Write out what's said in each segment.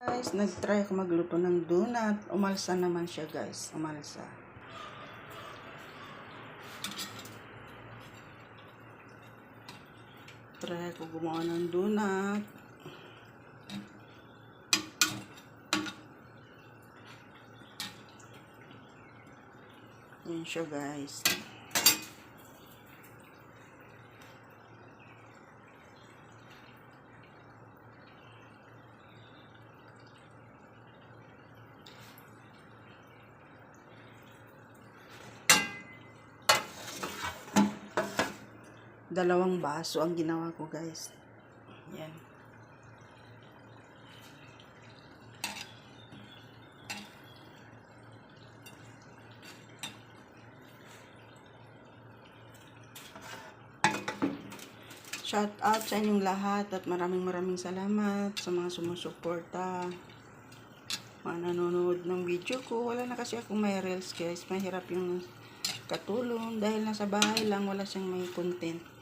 Guys, nag-try ako magluto ng donut. Umalsa naman siya guys. Umalsa. Try ako gumawa ng donut. Yan siya guys. Dalawang baso ang ginawa ko guys. Yan. Shout out sa inyong lahat at maraming maraming salamat sa mga sumusuporta. Mga nanonood ng video ko. Wala na kasi akong may reels guys. Mahirap yung katulong dahil nasa bahay lang wala siyang may content.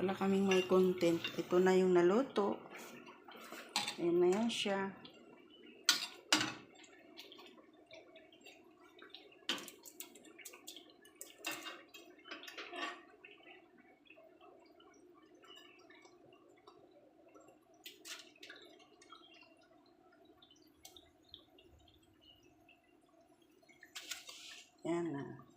Wala kaming may content. Ito na yung naluto. Ayan na yan siya. Yan na.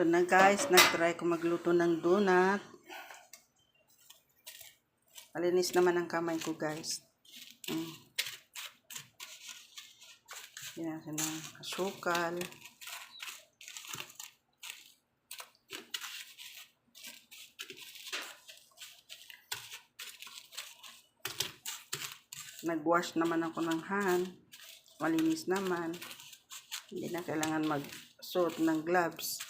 Ito na guys, nag-try ko magluto ng donut. Malinis naman ang kamay ko guys. Mm. Ng kasukal. Nag-wash naman ako ng hand. Malinis naman. Hindi na kailangan mag-suot ng gloves.